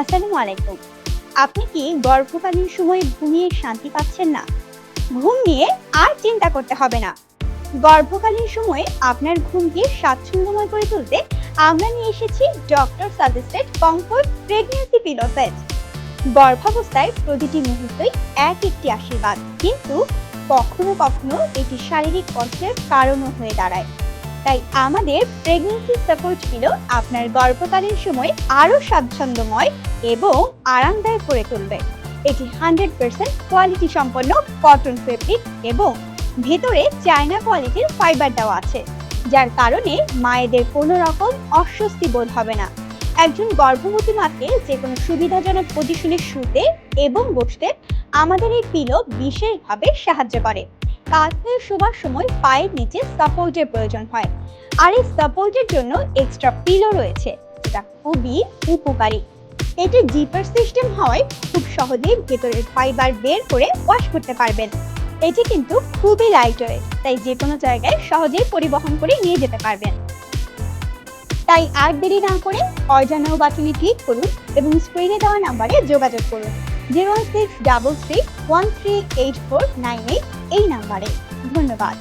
আসসালামু আলাইকুম। আপনি কি গর্ভকালীন সময়ে ঘুমিয়ে শান্তি পাচ্ছেন না? ঘুম নিয়ে আর চিন্তা করতে হবে না। গর্ভকালীন সময়ে আপনার ঘুমকে স্বাচ্ছন্দ্যময় করে তুলতে আমরা নিয়ে এসেছি doctor suggested comfort pregnancy pillow set. গর্ভাবস্থায় প্রতিটি মুহূর্তই এক একটি আশীর্বাদ, কিন্তু কখনো কখনো এটি শারীরিক কষ্টের কারণও হয়ে দাঁড়ায়। তাই আমাদের প্রেগন্যান্সি সাপোর্ট পিলো আপনার গর্ভকালীন সময় আরও স্বাচ্ছন্দ্যময় এবং আরামদায়ক করে তুলবে। এটি হান্ড্রেড পার্সেন্ট কোয়ালিটি সম্পন্ন কটন ফেব্রিক এবং ভেতরে চায়না কোয়ালিটির ফাইবার দেওয়া আছে, যার কারণে মায়েদের কোনো রকম অস্বস্তি বোধ হবে না। একজন গর্ভবতী মাকে যে কোনো সুবিধাজনক পজিশনে শুতে এবং বসতে আমাদের এই পিলো বিশেষভাবে সাহায্য করে। কাত শোবার সময় পায়ের নিচে সাপোর্টের প্রয়োজন হয়। আর এই সাপোর্টের জন্য এক্সট্রা পিলো রয়েছে, যেটা খুবই উপকারী। এটি জিপার সিস্টেম হওয়ায় খুব সহজেই ভেতরের ফাইবার বের করে ওয়াশ করতে পারবেন। এটি কিন্তু খুবই লাইট ওয়েট, তাই যে কোনো জায়গায় সহজেই পরিবহন করে নিয়ে যেতে পারবেন। তাই আর দেরি না করে অজানা বাটনে ক্লিক করুন এবং স্ক্রিনে দেওয়া নাম্বারে যোগাযোগ করুন। Zero six double six one three eight four nine eight এই নাম্বারে। ধন্যবাদ।